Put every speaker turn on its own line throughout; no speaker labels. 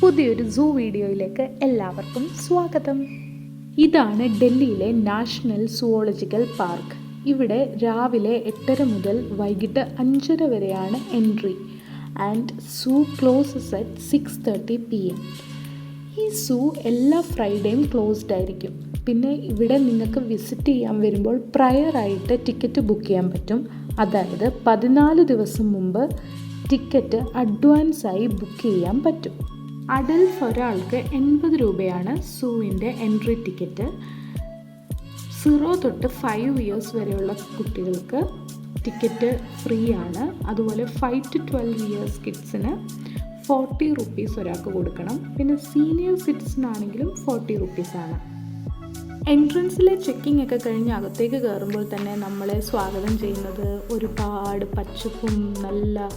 പുതിയൊരു സൂ വീഡിയോയിലേക്ക് എല്ലാവർക്കും സ്വാഗതം. ഇതാണ് ഡൽഹിയിലെ നാഷണൽ സുവോളജിക്കൽ പാർക്ക്. ഇവിടെ രാവിലെ എട്ടര മുതൽ വൈകിട്ട് അഞ്ചര വരെയാണ് entry. And zoo closes at six thirty P M ഈ സൂ എല്ലാ ഫ്രൈഡേയും ക്ലോസ്ഡ് ആയിരിക്കും. പിന്നെ ഇവിടെ നിങ്ങൾക്ക് വിസിറ്റ് ചെയ്യാൻ വരുമ്പോൾ പ്രയർ ആയിട്ട് ടിക്കറ്റ് ബുക്ക് ചെയ്യാൻ പറ്റും. അതായത് പതിനാല് ദിവസം മുമ്പ് ടിക്കറ്റ് അഡ്വാൻസായി ബുക്ക് ചെയ്യാൻ പറ്റും. അഡൽഫ് ഒരാൾക്ക് എൺപത് രൂപയാണ് സൂവിന്റെ എൻട്രി ടിക്കറ്റ് സീറോ തൊട്ട് ഫൈവ് ഇയേഴ്സ് വരെയുള്ള കുട്ടികൾക്ക് ടിക്കറ്റ് ഫ്രീ ആണ്. അതുപോലെ ഫൈവ് ടു ട്വൽവ് ഇയേഴ്സ് കിഡ്സിന് ഫോർട്ടി റുപ്പീസ് ഒരാൾക്ക് കൊടുക്കണം. പിന്നെ സീനിയർ സിറ്റിസൺ ആണെങ്കിലും ഫോർട്ടി റുപ്പീസാണ്. എൻട്രൻസിലെ ചെക്കിംഗ് ഒക്കെ കഴിഞ്ഞ് അകത്തേക്ക് കയറുമ്പോൾ തന്നെ നമ്മളെ സ്വാഗതം ചെയ്യുന്നത് ഒരുപാട് പച്ചപ്പും നല്ല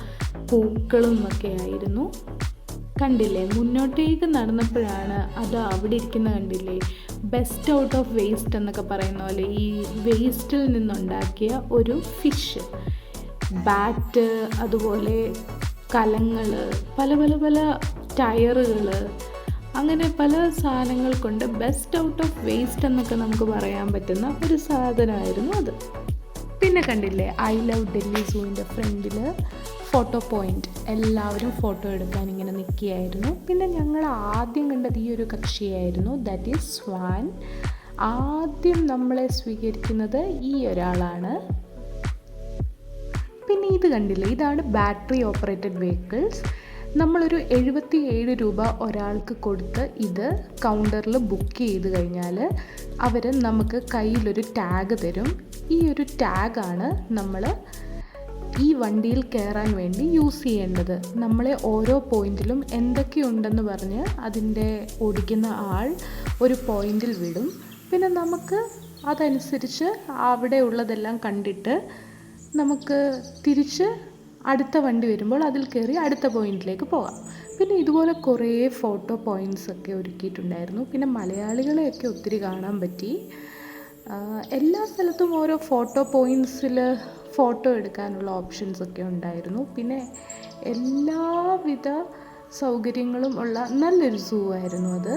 പൂക്കളും ഒക്കെ ആയിരുന്നു. കണ്ടില്ലേ? മുന്നോട്ടേക്ക് നടന്നപ്പോഴാണ് അത് അവിടെ ഇരിക്കുന്ന കണ്ടില്ലേ? ബെസ്റ്റ് ഔട്ട് ഓഫ് വേസ്റ്റ് എന്നൊക്കെ പറയുന്ന പോലെ ഈ വേസ്റ്റിൽ നിന്നുണ്ടാക്കിയ ഒരു ഫിഷ് ബാറ്റ് അതുപോലെ കലങ്ങൾ പല പല പല ടയറുകൾ അങ്ങനെ പല സാധനങ്ങൾ കൊണ്ട് ബെസ്റ്റ് ഔട്ട് ഓഫ് വേസ്റ്റ് എന്നൊക്കെ നമുക്ക് പറയാൻ പറ്റുന്ന ഒരു സാധനമായിരുന്നു അത്. പിന്നെ കണ്ടില്ലേ ഐ ലവ് ഡൽഹി സൂവിന്റെ ഫ്രണ്ടിൽ ഫോട്ടോ പോയിന്റ് എല്ലാവരും ഫോട്ടോ എടുക്കാൻ ഇങ്ങനെ നിൽക്കുകയായിരുന്നു. പിന്നെ ഞങ്ങൾ ആദ്യം കണ്ടത് ഈ ഒരു കക്ഷിയായിരുന്നു ദാറ്റ് ഈസ് സ്വാൻ ആദ്യം നമ്മളെ സ്വീകരിക്കുന്നത് ഈ ഒരാളാണ്. പിന്നെ ഇത് കണ്ടില്ലേ? ഇതാണ് ബാറ്ററി ഓപ്പറേറ്റഡ് വെഹിക്കിൾസ് നമ്മളൊരു എഴുപത്തി ഏഴ് രൂപ ഒരാൾക്ക് കൊടുത്ത് ഇത് കൗണ്ടറിൽ ബുക്ക് ചെയ്ത് കഴിഞ്ഞാൽ അവർ നമുക്ക് കയ്യിലൊരു ടാഗ് തരും. ഈ ഒരു ടാഗാണ് നമ്മൾ ഈ വണ്ടിയിൽ കയറാൻ വേണ്ടി യൂസ് ചെയ്യേണ്ടത്. നമ്മളെ ഓരോ പോയിന്റിലും എന്തൊക്കെയുണ്ടെന്ന് പറഞ്ഞ് അതിന്റെ ഓടിക്കുന്ന ആൾ ഒരു പോയിന്റിൽ വിടും. പിന്നെ നമുക്ക് അതനുസരിച്ച് അവിടെ ഉള്ളതെല്ലാം കണ്ടിട്ട് നമുക്ക് തിരിച്ച് അടുത്ത വണ്ടി വരുമ്പോൾ അതിൽ കയറി അടുത്ത പോയിന്റിലേക്ക് പോകാം. പിന്നെ ഇതുപോലെ കുറേ ഫോട്ടോ പോയിന്റ്സ് ഒക്കെ ഒരുക്കിയിട്ടുണ്ടായിരുന്നു. പിന്നെ മലയാളികളെയൊക്കെ ഒത്തിരി കാണാൻ പറ്റി. എല്ലാ സ്ഥലത്തും ഓരോ ഫോട്ടോ പോയിന്റ്സിൽ ഫോട്ടോ എടുക്കാനുള്ള ഓപ്ഷൻസ് ഒക്കെ ഉണ്ടായിരുന്നു. പിന്നെ എല്ലാവിധ സൗകര്യങ്ങളും ഉള്ള നല്ലൊരു സൂ ആയിരുന്നു അത്.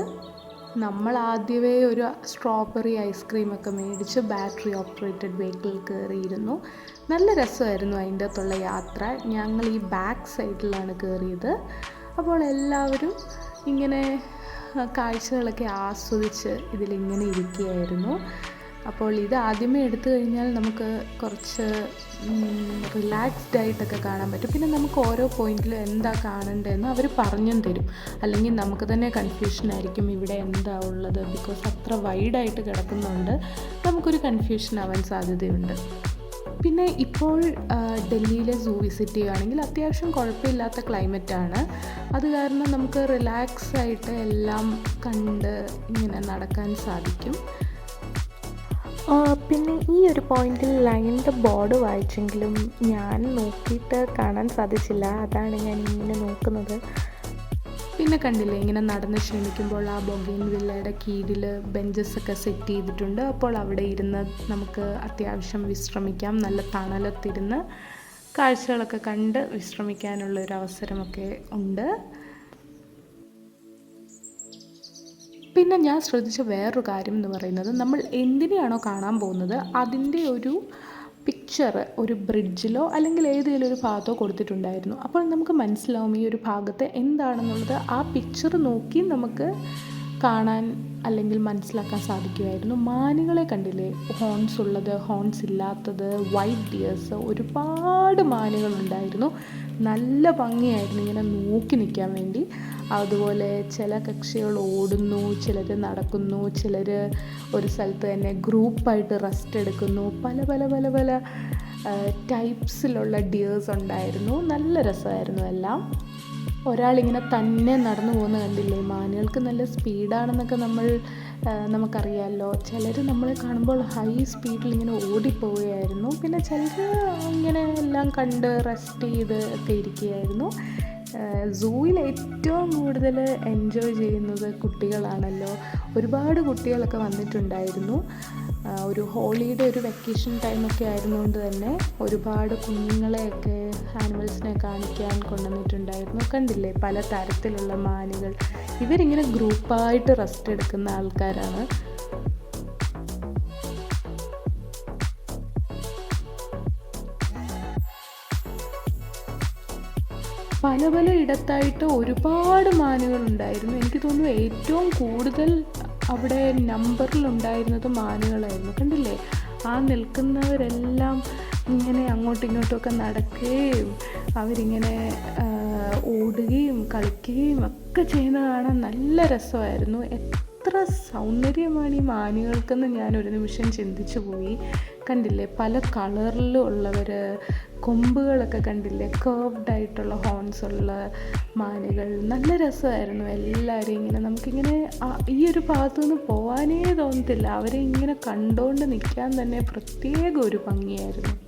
നമ്മൾ ആദ്യമേ ഒരു സ്ട്രോബെറി ഐസ്ക്രീമൊക്കെ മേടിച്ച് ബാറ്ററി ഓപ്പറേറ്റഡ് വെഹിക്കിൾ കയറിയിരുന്നു. നല്ല രസമായിരുന്നു അതിന്റെ അകത്തുള്ള യാത്ര. ഞങ്ങൾ ഈ ബാക്ക് സൈഡിലാണ് കയറിയത് അപ്പോൾ എല്ലാവരും ഇങ്ങനെ കാഴ്ചകളൊക്കെ ആസ്വദിച്ച് ഇതിലിങ്ങനെ ഇരിക്കുകയായിരുന്നു. അപ്പോൾ ഇത് ആദ്യമേ എടുത്തു കഴിഞ്ഞാൽ നമുക്ക് കുറച്ച് റിലാക്സ്ഡ് ആയിട്ടൊക്കെ കാണാൻ പറ്റും. പിന്നെ നമുക്ക് ഓരോ പോയിന്റിലും എന്താ കാണേണ്ടതെന്ന് അവർ പറഞ്ഞും തരും. അല്ലെങ്കിൽ നമുക്ക് തന്നെ കൺഫ്യൂഷൻ ആയിരിക്കും ഇവിടെ എന്താ ഉള്ളത്. ബിക്കോസ് അത്ര വൈഡായിട്ട് കിടക്കുന്നുണ്ട്. നമുക്കൊരു കൺഫ്യൂഷൻ ആവാൻ സാധ്യതയുണ്ട്. പിന്നെ ഇപ്പോൾ ഡൽഹിയിലെ സൂ വിസിറ്റ് ചെയ്യുകയാണെങ്കിൽ അത്യാവശ്യം കുഴപ്പമില്ലാത്ത ക്ലൈമറ്റാണ് അത് കാരണം നമുക്ക് റിലാക്സ് ആയിട്ട് എല്ലാം കണ്ട് ഇങ്ങനെ നടക്കാൻ സാധിക്കും.
പിന്നെ ഈ ഒരു പോയിന്റിൽ ലൈനിന്റെ ബോർഡ് വായിച്ചെങ്കിലും ഞാൻ നോക്കിയിട്ട് കാണാൻ സാധിച്ചില്ല. അതാണ് ഞാൻ ഇങ്ങനെ നോക്കുന്നത്.
പിന്നെ കണ്ടില്ലേ ഇങ്ങനെ നടന്ന് ക്ഷണിക്കുമ്പോൾ ആ ബൊഗൈൻ വില്ലയുടെ കീഴിൽ ബെഞ്ചസ് ഒക്കെ സെറ്റ് ചെയ്തിട്ടുണ്ട്. അപ്പോൾ അവിടെ ഇരുന്ന് നമുക്ക് അത്യാവശ്യം വിശ്രമിക്കാം. നല്ല തണലത്തിരുന്ന് കാഴ്ചകളൊക്കെ കണ്ട് വിശ്രമിക്കാനുള്ള ഒരു അവസരമൊക്കെ ഉണ്ട്. പിന്നെ ഞാൻ ശ്രദ്ധിച്ച വേറൊരു കാര്യം എന്ന് പറയുന്നത് നമ്മൾ എന്തിനെയാണോ കാണാൻ പോകുന്നത് അതിന്റെ ഒരു പിക്ചർ ഒരു ബ്രിഡ്ജിലോ അല്ലെങ്കിൽ ഏതെങ്കിലും ഒരു ഭാഗത്തോ കൊടുത്തിട്ടുണ്ടായിരുന്നു. അപ്പോൾ നമുക്ക് മനസ്സിലാവും ഈ ഒരു ഭാഗത്ത് എന്താണെന്നുള്ളത്. ആ പിക്ചർ നോക്കി നമുക്ക് കാണാൻ അല്ലെങ്കിൽ മനസ്സിലാക്കാൻ സാധിക്കുമായിരുന്നു. മാനുകളെ കണ്ടില്ലേ? ഹോൺസ് ഉള്ളത് ഹോൺസ് ഇല്ലാത്തത് വൈറ്റ് ഡിയേഴ്സ് ഒരുപാട് മാനുകളുണ്ടായിരുന്നു. നല്ല ഭംഗിയായിരുന്നു ഇങ്ങനെ നോക്കി നിൽക്കാൻ വേണ്ടി. അതുപോലെ ചില കക്ഷികൾ ഓടുന്നു ചിലർ നടക്കുന്നു ചിലർ ഒരു സ്ഥലത്ത് തന്നെ ഗ്രൂപ്പായിട്ട് റെസ്റ്റ് എടുക്കുന്നു. പല പല പല പല ടൈപ്സിലുള്ള ഡിയേഴ്സ് ഉണ്ടായിരുന്നു. നല്ല രസമായിരുന്നു എല്ലാം. ഒരാളിങ്ങനെ തന്നെ നടന്നു പോകുന്ന കണ്ടില്ലേ? മാനുകൾക്ക് നല്ല സ്പീഡാണെന്നൊക്കെ നമ്മൾ നമുക്കറിയാമല്ലോ ചിലർ നമ്മളെ കാണുമ്പോൾ ഹൈ സ്പീഡിൽ ഇങ്ങനെ ഓടിപ്പോവുകയായിരുന്നു. പിന്നെ ചിലർ ഇങ്ങനെ എല്ലാം കണ്ട് റെസ്റ്റ് ചെയ്ത് ഒക്കെ ഇരിക്കുകയായിരുന്നു. സൂവിൽ ഏറ്റവും കൂടുതൽ എൻജോയ് ചെയ്യുന്നത് കുട്ടികളാണല്ലോ. ഒരുപാട് കുട്ടികളൊക്കെ വന്നിട്ടുണ്ടായിരുന്നു. ഒരു ഹോളിയുടെ ഒരു വെക്കേഷൻ ടൈമൊക്കെ ആയിരുന്നുകൊണ്ട് തന്നെ ഒരുപാട് കുഞ്ഞുങ്ങളെയൊക്കെ ആനിമൽസിനെ കാണിക്കാൻ കൊണ്ടുവന്നിട്ടുണ്ടായിരുന്നു. കണ്ടില്ലേ? പല തരത്തിലുള്ള മാനുകൾ. ഇവരിങ്ങനെ ഗ്രൂപ്പായിട്ട് റെസ്റ്റ് എടുക്കുന്ന ആൾക്കാരാണ്. പല പല ഇടത്തായിട്ട് ഒരുപാട് മാനുകളുണ്ടായിരുന്നു. എനിക്ക് തോന്നുന്നു ഏറ്റവും കൂടുതൽ അവിടെ നമ്പറിലുണ്ടായിരുന്നത് മാനുകളായിരുന്നു കണ്ടില്ലേ? ആ നിൽക്കുന്നവരെല്ലാം ഇങ്ങനെ അങ്ങോട്ടും ഇങ്ങോട്ടുമൊക്കെ നടക്കുകയും അവരിങ്ങനെ ഓടുകയും കളിക്കുകയും ഒക്കെ ചെയ്യുന്നത് കാണാൻ നല്ല രസമായിരുന്നു. എത്ര സൗന്ദര്യമാണ് ഈ മാനുകൾക്കെന്ന് ഞാൻ ഒരു നിമിഷം ചിന്തിച്ചു പോയി. കണ്ടില്ലേ? പല കളറിലും ഉള്ളവർ കൊമ്പുകളൊക്കെ കണ്ടില്ലേ? കേർവ്ഡ് ആയിട്ടുള്ള ഹോൺസ് ഉള്ള മാനുകൾ. നല്ല രസമായിരുന്നു എല്ലാവരും ഇങ്ങനെ നമുക്കിങ്ങനെ ഈ ഒരു ഭാഗത്തു നിന്ന് പോകാനേ തോന്നത്തില്ല. അവരെ ഇങ്ങനെ കണ്ടുകൊണ്ട് നിൽക്കാൻ തന്നെ പ്രത്യേക ഒരു ഭംഗിയായിരുന്നു.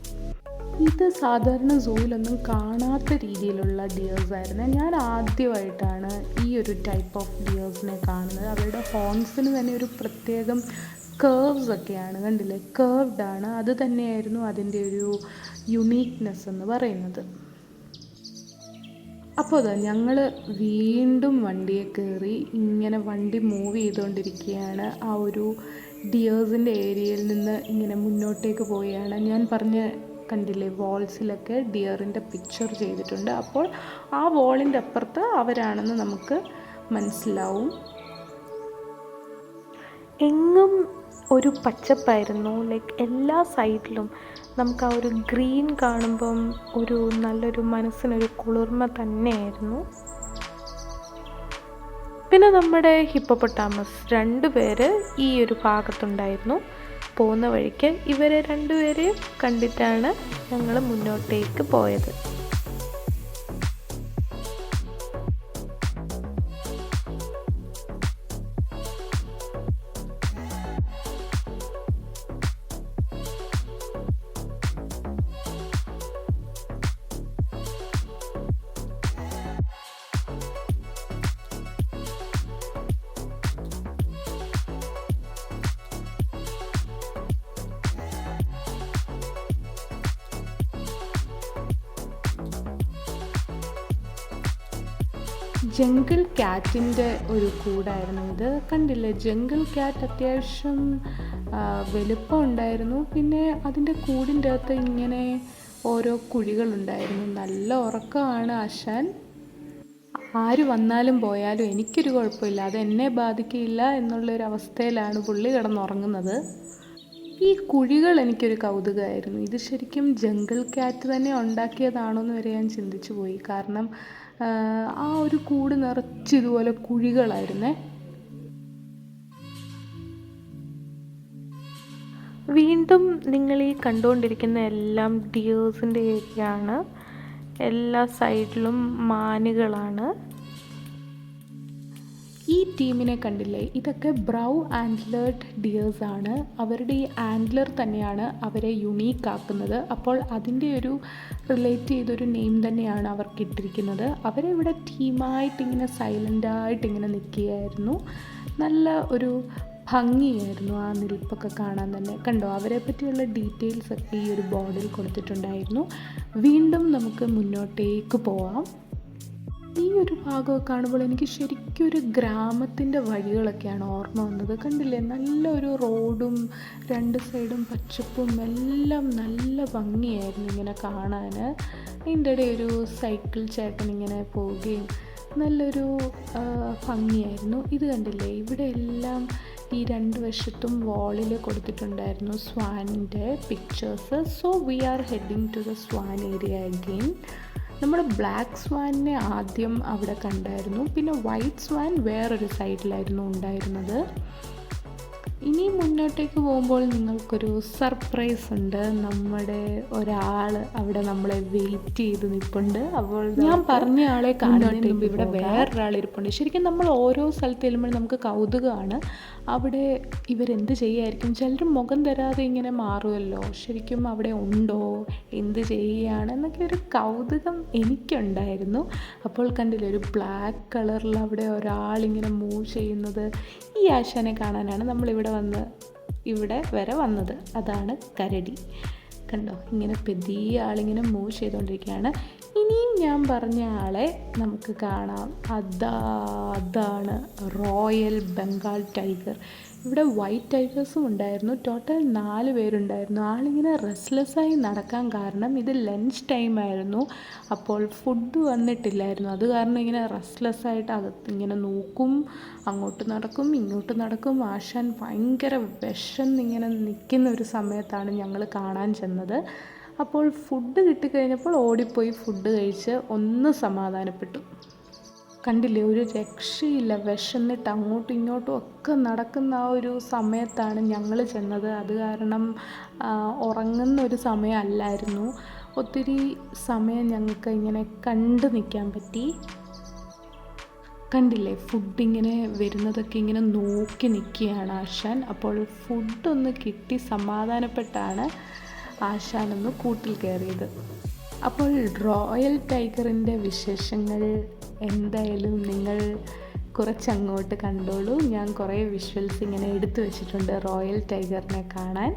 ഇത് സാധാരണ സൂവിലൊന്നും കാണാത്ത രീതിയിലുള്ള ഡിയേഴ്സ് ആയിരുന്നു. ഞാൻ ആദ്യമായിട്ടാണ് ഈ ഒരു ടൈപ്പ് ഓഫ് ഡിയേഴ്സിനെ കാണുന്നത്. അവരുടെ ഹോൺസിന് തന്നെ ഒരു പ്രത്യേകം കേർവ്സ് ഒക്കെയാണ്. കണ്ടില്ലേ? കേർവ്ഡ് ആണ്. അത് തന്നെയായിരുന്നു അതിന്റെ ഒരു യുണീക്നെസ് എന്ന് പറയുന്നത്. അപ്പോൾ അതാ ഞങ്ങൾ വീണ്ടും വണ്ടിയെ കയറി ഇങ്ങനെ വണ്ടി മൂവ് ചെയ്തുകൊണ്ടിരിക്കുകയാണ്. ആ ഒരു ഡിയേഴ്സിന്റെ ഏരിയയിൽ നിന്ന് ഇങ്ങനെ മുന്നോട്ടേക്ക് പോവുകയാണ്. ഞാൻ പറഞ്ഞ കണ്ടില്ലേ? വാൾസിലൊക്കെ ഡിയറിന്റെ പിക്ചർ ചെയ്തിട്ടുണ്ട്. അപ്പോൾ ആ വാളിന്റെ അപ്പുറത്ത് അവരാണെന്ന് നമുക്ക് മനസ്സിലാവും.
എങ്ങും ഒരു പച്ചപ്പായിരുന്നു. ലൈക്ക് എല്ലാ സൈഡിലും നമുക്ക് ആ ഒരു ഗ്രീൻ കാണുമ്പം ഒരു നല്ലൊരു മനസ്സിനൊരു കുളിർമ തന്നെയായിരുന്നു. പിന്നെ നമ്മുടെ ഹിപ്പോപ്പൊട്ടാമസ്. രണ്ടുപേര് ഈ ഒരു ഭാഗത്തുണ്ടായിരുന്നു. പോകുന്ന വഴിക്ക് ഇവരെ രണ്ടുപേരെയും കണ്ടിട്ടാണ് ഞങ്ങൾ മുന്നോട്ടേക്ക് പോയത്.
ജംഗിൾ ക്യാറ്റിന്റെ ഒരു കൂടായിരുന്നു ഇത്. കണ്ടില്ലേ? ജംഗിൾ ക്യാറ്റ് അത്യാവശ്യം വലുപ്പം ഉണ്ടായിരുന്നു. പിന്നെ അതിന്റെ കൂടിന്റെ അകത്ത് ഇങ്ങനെ ഓരോ കുഴികളുണ്ടായിരുന്നു. നല്ല ഉറക്കമാണ് ആശാൻ. ആര് വന്നാലും പോയാലും എനിക്കൊരു കുഴപ്പമില്ല. അത് എന്നെ ബാധിക്കില്ല എന്നുള്ളൊരു അവസ്ഥയിലാണ് പുള്ളി കിടന്നുറങ്ങുന്നത്. ഈ കുഴികൾ എനിക്കൊരു കൗതുകമായിരുന്നു. ഇത് ശരിക്കും ജംഗിൾ ക്യാറ്റ് തന്നെ ഉണ്ടാക്കിയതാണോ എന്ന് വരെ ഞാൻ ചിന്തിച്ചു പോയി കാരണം ആ, ഒരു കൂട് നിറച്ച് ഇതുപോലെ കുഴികളായിരുന്നേ.
വീണ്ടും നിങ്ങൾ ഈ കണ്ടുകൊണ്ടിരിക്കുന്ന എല്ലാം ഡിയേഴ്സിന്റെ ഏരിയ ആണ്. എല്ലാ സൈഡിലും മാനുകളാണ്.
ഈ ടീമിനെ കണ്ടില്ലേ? ഇതൊക്കെ ബ്രൗ ആൻഡ്ലേർഡ് ഡിയേഴ്സ് ആണ്. അവരുടെ ഈ ആൻഡ്ലർ തന്നെയാണ് അവരെ യുണീക്ക് ആക്കുന്നത്. അപ്പോൾ അതിന്റെ ഒരു റിലേറ്റ് ചെയ്തൊരു നെയിം തന്നെയാണ് അവർക്ക് ഇട്ടിരിക്കുന്നത്. അവരെ ഇവിടെ ടീമായിട്ട് ഇങ്ങനെ സൈലന്റായിട്ട് ഇങ്ങനെ നിൽക്കുകയായിരുന്നു. നല്ല ഒരു ഭംഗിയായിരുന്നു ആ നിൽപ്പൊക്കെ കാണാൻ തന്നെ. കണ്ടോ? അവരെ പറ്റിയുള്ള ഡീറ്റെയിൽസ് ഒക്കെ ഈ ഒരു ബോർഡിൽ കൊടുത്തിട്ടുണ്ടായിരുന്നു. വീണ്ടും നമുക്ക് മുന്നോട്ടേക്ക് പോവാം. ഈ ഒരു ഭാഗമൊക്കെ കാണുമ്പോൾ എനിക്ക് ശരിക്കും ഒരു ഗ്രാമത്തിന്റെ വഴികളൊക്കെയാണ് ഓർമ്മ വന്നത്. കണ്ടില്ലേ? നല്ലൊരു റോഡും രണ്ട് സൈഡും പച്ചപ്പും എല്ലാം നല്ല ഭംഗിയായിരുന്നു ഇങ്ങനെ കാണാൻ അതിന്റെ ഇടയിൽ ഒരു സൈക്കിൾ ചേട്ടൻ ഇങ്ങനെ പോവുകയും നല്ലൊരു ഭംഗിയായിരുന്നു. ഇത് കണ്ടില്ലേ? ഇവിടെ എല്ലാം ഈ രണ്ട് വശത്തും വാളിൽ കൊടുത്തിട്ടുണ്ടായിരുന്നു സ്വാനിന്റെ pictures so we are heading to the swan area again നമ്മൾ ബ്ലാക്ക് സ്വാനിനെ ആദ്യം അവിടെ കണ്ടായിരുന്നു. പിന്നെ വൈറ്റ് സ്വാൻ വേറൊരു സൈഡിലായിരുന്നു ഉണ്ടായിരുന്നത്. ഇനി മുന്നോട്ടേക്ക് പോകുമ്പോൾ നിങ്ങൾക്കൊരു സർപ്രൈസ് ഉണ്ട്. നമ്മുടെ ഒരാൾ അവിടെ നമ്മളെ വെയിറ്റ് ചെയ്ത് നിൽപ്പുണ്ട് അപ്പോൾ ഞാൻ പറഞ്ഞ ആളെ കാണുന്നതിന് മുമ്പ് ഇവിടെ വേറൊരാൾ ഇരിപ്പുണ്ട്. ശരിക്കും നമ്മൾ ഓരോ സ്ഥലത്ത് ചെല്ലുമ്പോൾ നമുക്ക് കൗതുകമാണ്. അവിടെ ഇവരെന്ത് ചെയ്യായിരിക്കും? ചിലർ മുഖം തരാതെ ഇങ്ങനെ മാറുമല്ലോ. ശരിക്കും അവിടെ ഉണ്ടോ? എന്ത് ചെയ്യുകയാണ്? എന്നൊക്കെ ഒരു കൗതുകം എനിക്കുണ്ടായിരുന്നു. അപ്പോൾ കണ്ടില്ല ഒരു ബ്ലാക്ക് കളറിൽ അവിടെ ഒരാളിങ്ങനെ മൂവ് ചെയ്യുന്നത്. ഈ ആശാനെ കാണാനാണ് നമ്മളിവിടെ വന്ന് ഇവിടെ വരെ വന്നത്. അതാണ് കരടി. കണ്ടോ? ഇങ്ങനെ പെതിയ ആളിങ്ങനെ മൂവ് ചെയ്തുകൊണ്ടിരിക്കുകയാണ്. ഇനിയും ഞാൻ പറഞ്ഞ ആളെ നമുക്ക് കാണാം. അതാ അതാണ് റോയൽ ബംഗാൾ ടൈഗർ ഇവിടെ വൈറ്റ് ടൈഗേഴ്സും ഉണ്ടായിരുന്നു. ടോട്ടൽ നാല് പേരുണ്ടായിരുന്നു. ആളിങ്ങനെ റെസ്ലെസ്സായി നടക്കാൻ കാരണം ഇത് ലഞ്ച് ടൈം ആയിരുന്നു. അപ്പോൾ ഫുഡ് വന്നിട്ടില്ലായിരുന്നു. അത് കാരണം ഇങ്ങനെ റെസ്ലെസ്സായിട്ട് അകത്ത് ഇങ്ങനെ നോക്കും അങ്ങോട്ട് നടക്കും ഇങ്ങോട്ട് നടക്കും. ആശാൻ ഭയങ്കര വിശന്നിങ്ങനെ നിൽക്കുന്ന ഒരു സമയത്താണ് ഞങ്ങൾ കാണാൻ ചെന്നത്. അപ്പോൾ ഫുഡ് കിട്ടിക്കഴിഞ്ഞപ്പോൾ ഓടിപ്പോയി. ഫുഡ് കഴിച്ച് ഒന്ന് സമാധാനപ്പെട്ടു. കണ്ടില്ലേ ഒരു രക്ഷയില്ല വിശന്നിട്ട് അങ്ങോട്ടും ഇങ്ങോട്ടും ഒക്കെ നടക്കുന്ന ആ ഒരു സമയത്താണ് ഞങ്ങൾ ചെന്നത്. അത് കാരണം ഉറങ്ങുന്ന ഒരു സമയമല്ലായിരുന്നു. ഒത്തിരി സമയം ഞങ്ങൾക്ക് ഇങ്ങനെ കണ്ടു നിൽക്കാൻ പറ്റി. കണ്ടില്ലേ ഫുഡ് ഇങ്ങനെ വരുന്നതൊക്കെ ഇങ്ങനെ നോക്കി നിൽക്കുകയാണ് ആശാൻ. അപ്പോൾ ഫുഡൊന്ന് കിട്ടി സമാധാനപ്പെട്ടാണ് ആശാനൊന്ന് കൂട്ടിൽ കയറിയത്. അപ്പോൾ റോയൽ ടൈഗറിന്റെ വിശേഷങ്ങൾ എന്തായാലും നിങ്ങൾ കുറച്ചങ്ങോട്ട് കണ്ടോളൂ. ഞാൻ കുറേ വിഷ്വൽസ് ഇങ്ങനെ എടുത്തു വെച്ചിട്ടുണ്ട് റോയൽ ടൈഗറിനെ കാണാൻ.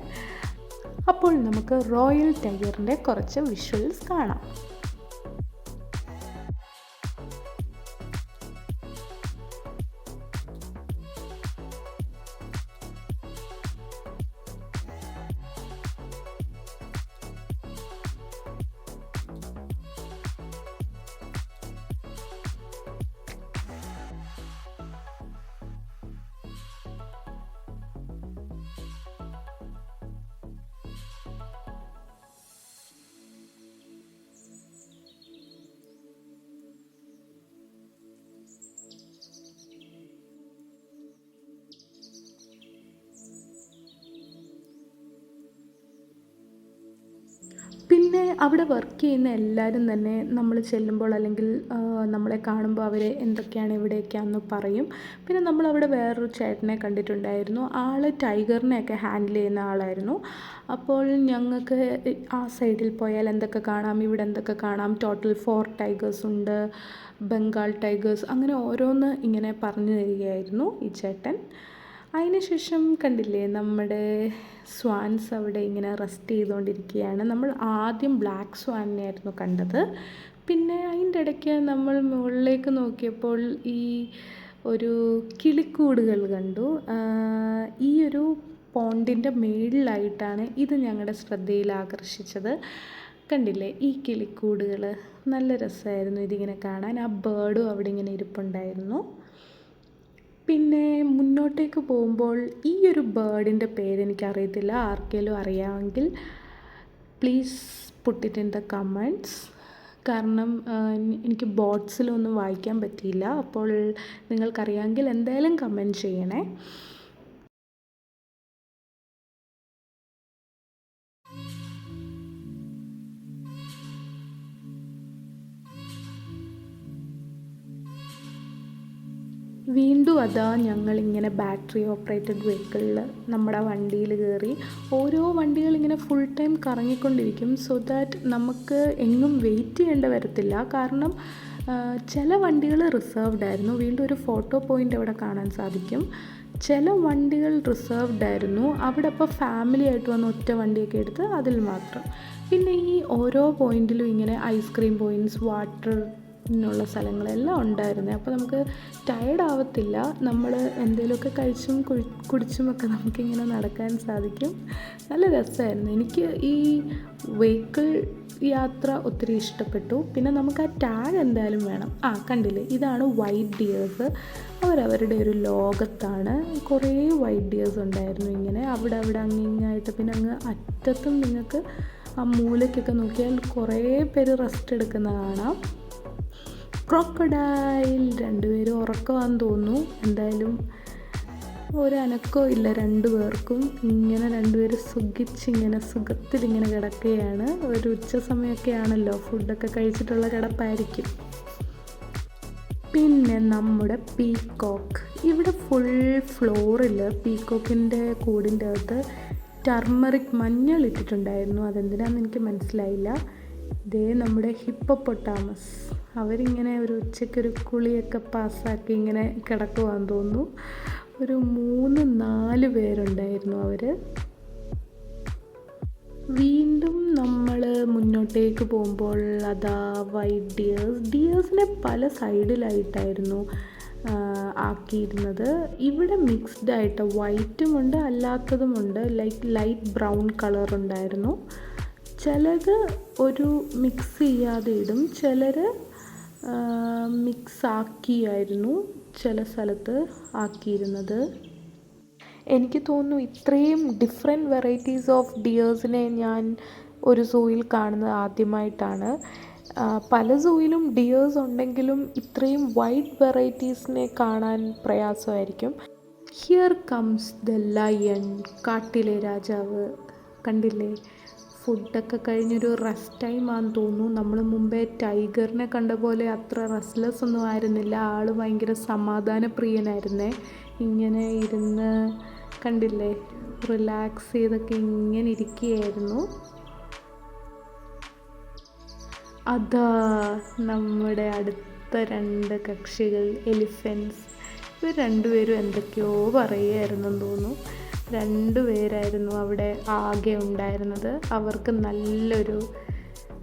അപ്പോൾ നമുക്ക് റോയൽ ടൈഗറിന്റെ കുറച്ച് വിഷ്വൽസ് കാണാം. അവിടെ വർക്ക് ചെയ്യുന്ന എല്ലാവരും തന്നെ നമ്മൾ ചെല്ലുമ്പോൾ അല്ലെങ്കിൽ നമ്മളെ കാണുമ്പോൾ അവർ എന്തൊക്കെയാണ് ഇവിടെയൊക്കെയാണെന്ന് പറയും. പിന്നെ നമ്മളവിടെ വേറൊരു ചേട്ടനെ കണ്ടിട്ടുണ്ടായിരുന്നു. ആൾ ടൈഗറിനെയൊക്കെ ഹാൻഡിൽ ചെയ്യുന്ന ആളായിരുന്നു. അപ്പോൾ ഞങ്ങൾക്ക് ആ സൈഡിൽ പോയാൽ എന്തൊക്കെ കാണാം? ഇവിടെ എന്തൊക്കെ കാണാം? ടോട്ടൽ ഫോർ ടൈഗേഴ്സ് ഉണ്ട് ബംഗാൾ ടൈഗേഴ്സ് അങ്ങനെ ഓരോന്ന് ഇങ്ങനെ പറഞ്ഞു തരികയായിരുന്നു ഈ ചേട്ടൻ. അതിനുശേഷം കണ്ടില്ലേ നമ്മുടെ സ്വാൻസ് അവിടെ ഇങ്ങനെ റെസ്റ്റ് ചെയ്തുകൊണ്ടിരിക്കുകയാണ്. നമ്മൾ ആദ്യം ബ്ലാക്ക് സ്വാനിനെ ആയിരുന്നു കണ്ടത്. പിന്നെ അതിന്റെ ഇടയ്ക്ക് നമ്മൾ മുകളിലേക്ക് നോക്കിയപ്പോൾ ഈ ഒരു കിളിക്കൂടുകൾ കണ്ടു. ഈ ഒരു പോണ്ടിന്റെ മേളിലായിട്ടാണ് ഇത് ഞങ്ങളുടെ ശ്രദ്ധയിൽ ആകർഷിച്ചത്. കണ്ടില്ലേ ഈ കിളിക്കൂടുകൾ? നല്ല രസമായിരുന്നു ഇതിങ്ങനെ കാണാൻ. ആ ബേർഡും അവിടെ ഇങ്ങനെ ഇരിപ്പുണ്ടായിരുന്നു. പിന്നെ മുന്നോട്ടേക്ക് പോകുമ്പോൾ ഈ ഒരു ബേർഡിന്റെ പേര് എനിക്കറിയത്തില്ല. ആർക്കെങ്കിലും അറിയാമെങ്കിൽ പ്ലീസ് പുട്ടിറ്റ് ഇൻ ദ കാരണം എനിക്ക് ബോട്ട്സിലൊന്നും വായിക്കാൻ പറ്റിയില്ല. അപ്പോൾ നിങ്ങൾക്കറിയാമെങ്കിൽ എന്തായാലും കമന്റ് ചെയ്യണേ. അതാ ഞങ്ങളിങ്ങനെ ബാറ്ററി ഓപ്പറേറ്റഡ് വെഹിക്കിളിൽ നമ്മുടെ വണ്ടിയിൽ കയറി ഓരോ വണ്ടികൾ ഇങ്ങനെ ഫുൾ ടൈം കറങ്ങിക്കൊണ്ടിരിക്കും. സോ ദാറ്റ് നമുക്ക് എങ്ങും വെയിറ്റ് ചെയ്യേണ്ട വരത്തില്ല. കാരണം ചില വണ്ടികൾ റിസർവ്ഡ് ആയിരുന്നു. വീണ്ടും ഒരു ഫോട്ടോ പോയിന്റ് അവിടെ കാണാൻ സാധിക്കും. ചില വണ്ടികൾ റിസർവ്ഡ് ആയിരുന്നു. അവിടെ അപ്പോൾ ഫാമിലി ആയിട്ട് വന്ന് ഒറ്റ വണ്ടിയൊക്കെ എടുത്ത് അതിൽ മാത്രം. പിന്നെ ഈ ഓരോ പോയിന്റിലും ഇങ്ങനെ ഐസ്ക്രീം പോയിന്റ്സ് വാട്ടർ നുള്ള സ്ഥലങ്ങളെല്ലാം ഉണ്ടായിരുന്നത് അപ്പോൾ നമുക്ക് ടയേർഡ് ആവത്തില്ല. നമ്മൾ എന്തെങ്കിലുമൊക്കെ കഴിച്ചും കുഴി കുടിച്ചുമൊക്കെ നമുക്കിങ്ങനെ നടക്കാൻ സാധിക്കും. നല്ല രസമായിരുന്നു. എനിക്ക് ഈ വെഹിക്കിൾ യാത്ര ഒത്തിരി ഇഷ്ടപ്പെട്ടു. പിന്നെ നമുക്ക് ആ ടാഗ് എന്തായാലും വേണം. ആ കണ്ടില്ലേ? ഇതാണ് വൈറ്റ് ഡിയേഴ്സ് അവരവരുടെ ഒരു ലോകത്താണ്. കുറേ വൈറ്റ് ഡിയേഴ്സ് ഉണ്ടായിരുന്നു ഇങ്ങനെ. അവിടെ അവിടെ അങ്ങിങ്ങായിട്ട് പിന്നെ അങ്ങ് അറ്റത്തും നിങ്ങൾക്ക് ആ മൂലയ്ക്കൊക്കെ നോക്കിയാൽ കുറേ പേര് റെസ്റ്റ് എടുക്കുന്ന കാണാം. ക്രോക്കഡൈൽ രണ്ടുപേരും ഉറക്കമാണെന്ന് തോന്നുന്നു. എന്തായാലും ഒരനക്കോ ഇല്ല രണ്ടുപേർക്കും. ഇങ്ങനെ രണ്ടുപേരും സുഖിച്ചിങ്ങനെ സുഖത്തിലിങ്ങനെ കിടക്കുകയാണ്. ഒരു ഉച്ച സമയമൊക്കെ ആണല്ലോ ഫുഡൊക്കെ കഴിച്ചിട്ടുള്ള കിടപ്പായിരിക്കും. പിന്നെ നമ്മുടെ പീകോക്ക്. ഇവിടെ ഫുൾ ഫ്ലോറിൽ പീകോക്കിന്റെ കൂടിന്റെ അകത്ത് ടർമറിക് മഞ്ഞൾ ഇട്ടിട്ടുണ്ടായിരുന്നു അതെന്തിനാന്ന് എനിക്ക് മനസ്സിലായില്ല. ഇതേ നമ്മുടെ ഹിപ്പപ്പൊട്ടാമസ്. അവരിങ്ങനെ ഒരു ഉച്ചയ്ക്കൊരു കുളിയൊക്കെ പാസ്സാക്കി ഇങ്ങനെ കിടക്കുവാന്ന് തോന്നുന്നു. ഒരു മൂന്ന് നാല് പേരുണ്ടായിരുന്നു അവർ വീണ്ടും നമ്മൾ മുന്നോട്ടേക്ക് പോകുമ്പോൾ അതാ വൈറ്റ് ഡിയേഴ്സ്. ഡിയേഴ്സിനെ പല സൈഡിലായിട്ടായിരുന്നു ആക്കിയിരുന്നത്. ഇവിടെ മിക്സ്ഡ് ആയിട്ട് വൈറ്റും ഉണ്ട് അല്ലാത്തതുമുണ്ട്. ലൈക്ക് ലൈറ്റ് ബ്രൗൺ കളർ ഉണ്ടായിരുന്നു ചിലത് ഒരു മിക്സ് ചെയ്യാതെ ഇടും ചിലർ മിക്സ് ആക്കിയായിരുന്നു ചില സ്ഥലത്ത് ആക്കിയിരുന്നത്.
എനിക്ക് തോന്നുന്നു ഇത്രയും ഡിഫറെന്റ് വെറൈറ്റീസ് ഓഫ് ഡിയേഴ്സിനെ ഞാൻ ഒരു സൂയിൽ കാണുന്നത് ആദ്യമായിട്ടാണ്. പല സൂയിലും ഡിയേഴ്സ് ഉണ്ടെങ്കിലും ഇത്രയും വൈഡ് വെറൈറ്റീസിനെ കാണാൻ പ്രയാസമായിരിക്കും.
ഹിയർ കംസ് ദ ലയൺ കാട്ടിലെ രാജാവ്. കണ്ടില്ലേ? ഫുഡൊക്കെ കഴിഞ്ഞൊരു റെസ്റ്റ് ടൈം ആണെന്ന് തോന്നുന്നു. നമ്മൾ മുമ്പേ ടൈഗറിനെ കണ്ട പോലെ അത്ര റെസ്റ്റ്ലെസ് ഒന്നും ആയിരുന്നില്ല. ആൾ ഭയങ്കര സമാധാനപ്രിയനായിരുന്നേ. ഇങ്ങനെ ഇരുന്ന് കണ്ടില്ലേ? റിലാക്സ് ചെയ്തൊക്കെ ഇങ്ങനെ ഇരിക്കുകയായിരുന്നു. അതാ നമ്മുടെ അടുത്ത രണ്ട് കക്ഷികൾ എലിഫൻസ് ഇവർ രണ്ടുപേരും എന്തൊക്കെയോ പറയുമായിരുന്നെന്ന് തോന്നുന്നു. രണ്ടുപേരായിരുന്നു അവിടെ ആകെ ഉണ്ടായിരുന്നത്. അവർക്ക് നല്ലൊരു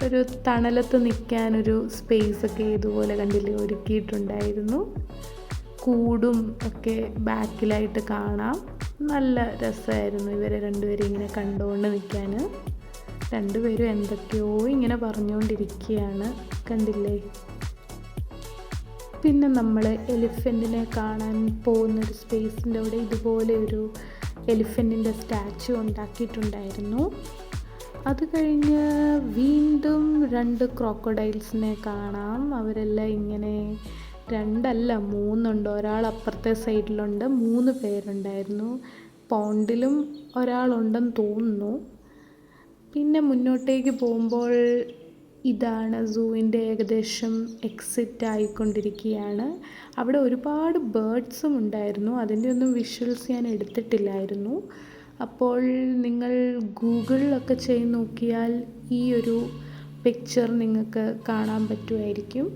ഒരു തണലത്ത് നിൽക്കാനൊരു സ്പേസ് ഒക്കെ ഇതുപോലെ കണ്ടില്ലേ ഒരുക്കിയിട്ടുണ്ടായിരുന്നു. കൂടും ഒക്കെ ബാക്കിലായിട്ട് കാണാം. നല്ല രസമായിരുന്നു ഇവരെ രണ്ടുപേരും ഇങ്ങനെ കണ്ടുകൊണ്ട് നിൽക്കാൻ രണ്ടുപേരും എന്തൊക്കെയോ ഇങ്ങനെ പറഞ്ഞുകൊണ്ടിരിക്കുകയാണ് കണ്ടില്ലേ? പിന്നെ നമ്മൾ എലിഫന്റിനെ കാണാൻ പോകുന്നൊരു സ്പേസിന്റെ അവിടെ ഇതുപോലെ ഒരു എലിഫന്റിന്റെ സ്റ്റാച്ചു ഉണ്ടാക്കിയിട്ടുണ്ടായിരുന്നു. അത് കഴിഞ്ഞ് വീണ്ടും രണ്ട് ക്രോക്കഡൈൽസിനെ കാണാം. അവരെല്ലാം ഇങ്ങനെ രണ്ടല്ല മൂന്നുണ്ട്. ഒരാൾ അപ്പുറത്തെ സൈഡിലുണ്ട് മൂന്ന് പേരുണ്ടായിരുന്നു. പോണ്ടിലും ഒരാളുണ്ടെന്ന് തോന്നുന്നു. പിന്നെ മുന്നോട്ടേക്ക് പോകുമ്പോൾ ഇതാണ് സൂവിന്റെ ഏകദേശം എക്സിറ്റ് ആയിക്കൊണ്ടിരിക്കുകയാണ്. അവിടെ ഒരുപാട് ബേർഡ്സും ഉണ്ടായിരുന്നു. അതിന്റെ ഒന്നും വിഷ്വൽസ് ഞാൻ എടുത്തിട്ടില്ലായിരുന്നു. അപ്പോൾ നിങ്ങൾ ഗൂഗിളിലൊക്കെ ചെയ്ത് നോക്കിയാൽ ഈ ഒരു പിക്ചർ നിങ്ങൾക്ക് കാണാൻ പറ്റുമായിരിക്കും.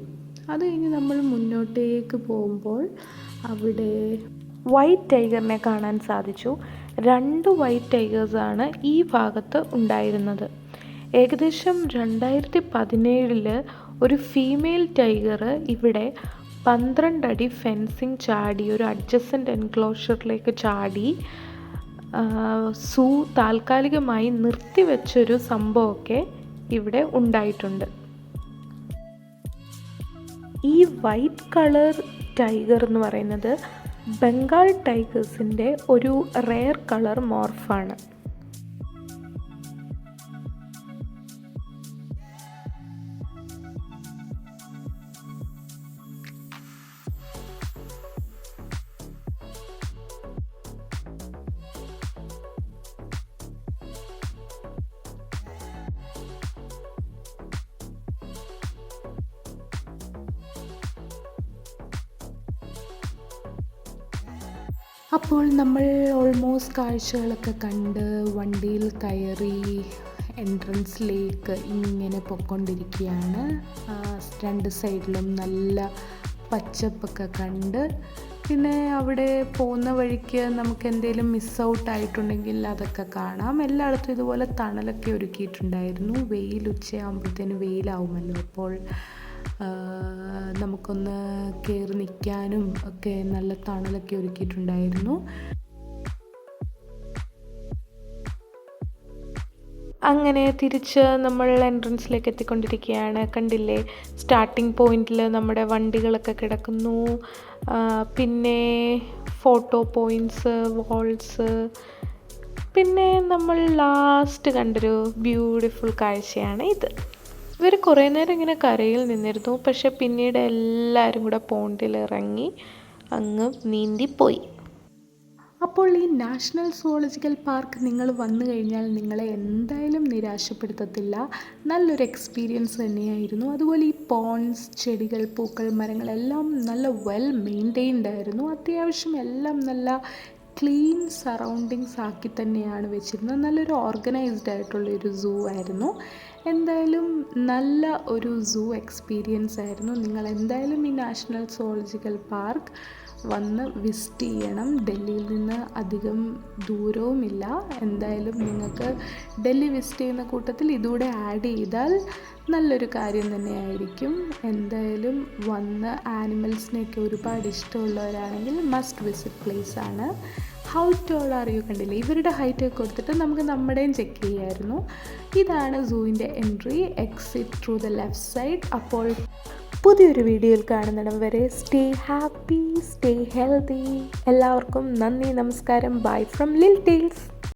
അത് കഴിഞ്ഞ് നമ്മൾ മുന്നോട്ടേക്ക് പോകുമ്പോൾ അവിടെ
വൈറ്റ് ടൈഗറിനെ കാണാൻ സാധിച്ചു. രണ്ട് വൈറ്റ് ടൈഗേഴ്സാണ് ഈ ഭാഗത്ത് ഉണ്ടായിരുന്നത്. ഏകദേശം രണ്ടായിരത്തി പതിനേഴിൽ ഒരു ഫീമെയിൽ ടൈഗർ ഇവിടെ പന്ത്രണ്ട് അടി ഫെൻസിങ് ചാടി ഒരു അഡ്ജസ്റ്റന്റ് എൻക്ലോഷറിലേക്ക് ചാടി സൂ താൽക്കാലികമായി നിർത്തിവെച്ചൊരു സംഭവമൊക്കെ ഇവിടെ ഉണ്ടായിട്ടുണ്ട്. ഈ വൈറ്റ് കളർ ടൈഗർ എന്ന് പറയുന്നത് ബംഗാൾ ടൈഗേഴ്സിന്റെ ഒരു റെയർ കളർ മോർഫാണ്
നമ്മൾ ഓൾമോസ്റ്റ് കാഴ്ചകളൊക്കെ കണ്ട് വണ്ടിയിൽ കയറി എൻട്രൻസിലേക്ക് ഇങ്ങനെ പൊയ്ക്കൊണ്ടിരിക്കുകയാണ്. രണ്ട് സൈഡിലും നല്ല പച്ചപ്പൊക്കെ കണ്ട് പിന്നെ അവിടെ പോകുന്ന വഴിക്ക് നമുക്ക് എന്തെങ്കിലും മിസ് ഔട്ട് ആയിട്ടുണ്ടെങ്കിൽ അതൊക്കെ കാണാം. എല്ലായിടത്തും ഇതുപോലെ തണലൊക്കെ ഒരുക്കിയിട്ടുണ്ടായിരുന്നു. വെയിൽ ഉച്ചയാകുമ്പോഴത്തേന് വെയിലാവുമല്ലോ അപ്പോൾ നമുക്കൊന്ന് കയറി നിൽക്കാനും ഒക്കെ നല്ല തണലൊക്കെ ഒരുക്കിയിട്ടുണ്ടായിരുന്നു.
അങ്ങനെ തിരിച്ച് നമ്മൾ എൻട്രൻസിലേക്ക് എത്തിക്കൊണ്ടിരിക്കുകയാണ്. കണ്ടില്ലേ? സ്റ്റാർട്ടിംഗ് പോയിന്റിൽ നമ്മുടെ വണ്ടികളൊക്കെ കിടക്കുന്നു. പിന്നെ ഫോട്ടോ പോയിന്റ്സ് വാൾസ് പിന്നെ നമ്മൾ ലാസ്റ്റ് കണ്ടൊരു ബ്യൂട്ടിഫുൾ കാഴ്ചയാണ് ഇത്. ഇവർ കുറേ നേരം ഇങ്ങനെ കരയിൽ നിന്നിരുന്നു. പക്ഷെ പിന്നീട് എല്ലാവരും കൂടെ പോണ്ടിൽ ഇറങ്ങി അങ്ങ് നീന്തിപ്പോയി.
അപ്പോൾ ഈ നാഷണൽ സുവോളജിക്കൽ പാർക്ക് നിങ്ങൾ വന്നു കഴിഞ്ഞാൽ നിങ്ങളെ എന്തായാലും നിരാശപ്പെടുത്തത്തില്ല. നല്ലൊരു എക്സ്പീരിയൻസ് തന്നെയായിരുന്നു. അതുപോലെ ഈ പോൺസ് ചെടികൾ പൂക്കൾ മരങ്ങൾ എല്ലാം നല്ല വെൽ മെയിന്റെയിൻഡ് ആയിരുന്നു. അത്യാവശ്യം എല്ലാം നല്ല ക്ലീൻ സറൗണ്ടിങ്സ് ആക്കി തന്നെയാണ് വെച്ചിരുന്നത്. നല്ലൊരു ഓർഗനൈസ്ഡ് ആയിട്ടുള്ളൊരു സൂ ആയിരുന്നു. എന്തായാലും നല്ല ഒരു സൂ എക്സ്പീരിയൻസ് ആയിരുന്നു. നിങ്ങൾ എന്തായാലും ഈ നാഷണൽ സോളജിക്കൽ പാർക്ക് വന്ന് വിസിറ്റ് ചെയ്യണം. ഡൽഹിയിൽ നിന്ന് അധികം ദൂരവുമില്ല. എന്തായാലും നിങ്ങൾക്ക് ഡൽഹി വിസിറ്റ് ചെയ്യുന്ന കൂട്ടത്തിൽ ഇതുകൂടെ ആഡ് ചെയ്താൽ നല്ലൊരു കാര്യം തന്നെയായിരിക്കും. എന്തായാലും വന്ന് ആനിമൽസിനെയൊക്കെ ഒരുപാട് ഇഷ്ടമുള്ളവരാണെങ്കിൽ മസ്റ്റ് വിസിറ്റ് പ്ലേസ് ആണ്. ഹൗ ടോൾ അറിയോ കണ്ടില്ലേ? ഇവരുടെ ഹൈറ്റ് കൊടുത്തിട്ട് നമുക്ക് നമ്മുടെയും ചെക്ക് ചെയ്യായിരുന്നു. ഇതാണ് സൂവിന്റെ entry exit through the left side അപ്പോൾ
പുതിയൊരു വീഡിയോയിൽ കാണുന്നിടം വരെ സ്റ്റേ ഹാപ്പി സ്റ്റേ ഹെൽത്തി എല്ലാവർക്കും നന്ദി നമസ്കാരം. ബൈ ഫ്രം ലിൽ ടീൽസ്